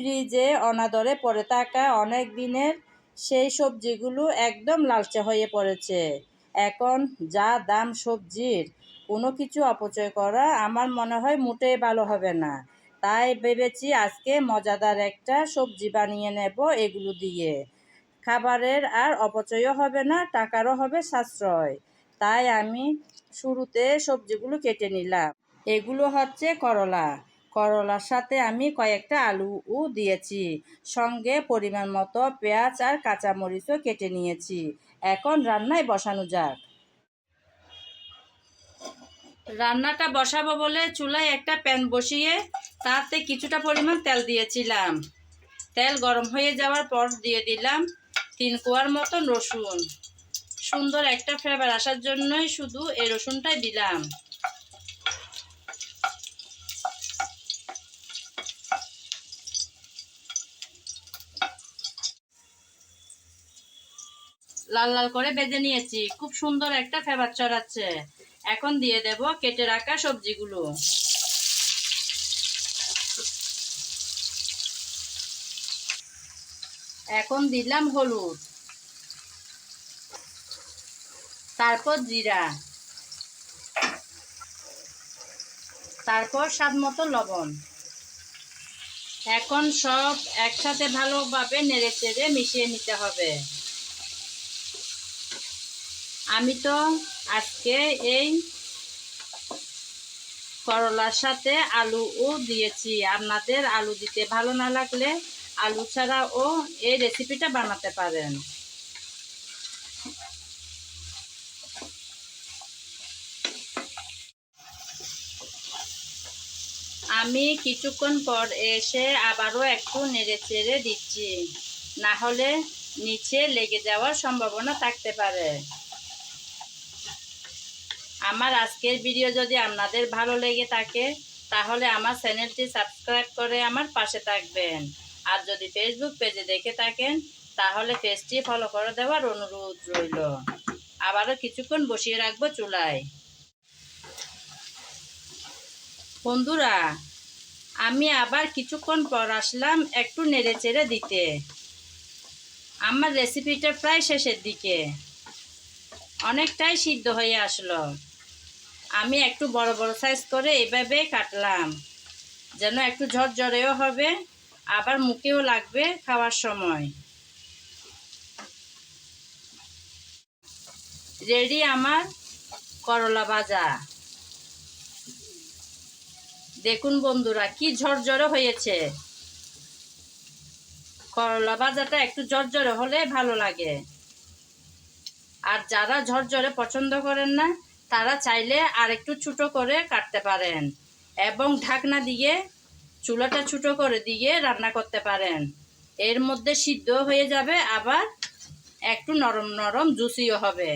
ফ্রিজে অনাদরে পড়ে থাকা অনেক দিনের সেই সবজিগুলো একদম লালচে হয়ে পড়েছে। এখন যা দাম সবজির, কোনো কিছু অপচয় করা আমার মনে হয় মোটেই ভালো হবে না। তাই ভেবেছি আজকে মজাদার একটা সবজি বানিয়ে নেব এগুলো দিয়ে। খাবারের আর অপচয়ও হবে না, টাকারও হবে সাশ্রয়। তাই আমি শুরুতে সবজিগুলো কেটে নিলাম। এগুলো হচ্ছে করলা। করলার সাথে আমি কয়েকটা আলুও দিয়েছি। সঙ্গে পরিমাণ মতো পেঁয়াজ আর কাঁচামরিচও কেটে নিয়েছি। এখন রান্নায় বসানো যাক। রান্নাটা বসাবো বলে চুলায় একটা প্যান বসিয়ে তাতে কিছুটা পরিমাণ তেল দিয়েছিলাম। তেল গরম হয়ে যাওয়ার পর দিয়ে দিলাম তিন কোয়ার মতন রসুন। সুন্দর একটা ফ্লেভার আসার জন্যই শুধু এই রসুনটাই দিলাম। লাল লাল করে বেজে নিয়েছি। খুব সুন্দর একটা ফেভার চড়াচ্ছে। এখন দিয়ে দেব কেটে রাখা সবজিগুলো। এখন দিলাম হলুদ। তারপর জিরা। তারপর স্বাদ মতো লবণ। এখন সব একসাথে ভালোভাবে নেড়ে চেড়ে মিশিয়ে নিতে হবে। আমি তো আজকে এই করলার সাথে আলুও দিয়েছি। আপনাদের আলু দিতে ভালো না লাগলে আলু ছাড়াও এই রেসিপিটা বানাতে পারেন। আমি কিছুক্ষণ পর এসে আবারও একটু নেড়ে চেড়ে দিচ্ছি। না হলে নিচে লেগে যাওয়ার সম্ভাবনা থাকতে পারে। আমার আজকের ভিডিও যদি আপনাদের ভালো লেগে থাকে, তাহলে আমার চ্যানেলটি সাবস্ক্রাইব করে আমার পাশে থাকবেন। আর যদি ফেসবুক পেজে দেখে থাকেন, তাহলে পেজটি ফলো করে দেওয়ার অনুরোধ রইল। আবারও কিছুক্ষণ বসিয়ে রাখব চুলায়। বন্ধুরা, আমি আবার কিছুক্ষণ পর আসলাম একটু নেড়ে চেড়ে দিতে। আমার রেসিপিটা প্রায় শেষের দিকে। অনেকটাই সিদ্ধ হয়ে আসলো। আমি একটু বড় বড় সাইজ করে এভাবে কাটলাম। যেন একটু ঝরঝরেও হবে, আবার মুখেও লাগবে খাওয়ার সময়। রেডি আমার করলা ভাজা। দেখুন বন্ধুরা, কি ঝরঝরে হয়েছে। করলা ভাজাটা একটু ঝরঝরে হলে ভালো লাগে। আর যারা ঝরঝরে পছন্দ করেন না তারা চাইলে আর একটু ছোটো করে কাটতে পারেন এবং ঢাকনা দিয়ে, চুলাটা ছোটো করে দিয়ে রান্না করতে পারেন। এর মধ্যে সিদ্ধ হয়ে যাবে, আবার একটু নরম নরম জুসিও হবে।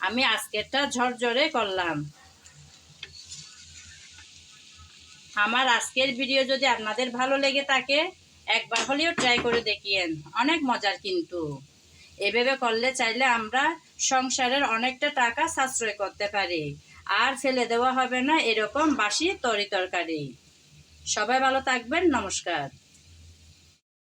আমি আজকেরটা ঝরঝরে করলাম। আমার আজকের ভিডিও যদি আপনাদের ভালো লেগে থাকে, একবার হলেও ট্রাই করে দেখিয়েন। অনেক মজার কিন্তু। এভাবে করলে চাইলে আমরা সংসারের অনেকটা টাকা সাশ্রয় করতে পারি। আর ফেলে দেওয়া হবে না এরকম বাসি তরি তরকারি। সবাই ভালো থাকবেন, নমস্কার।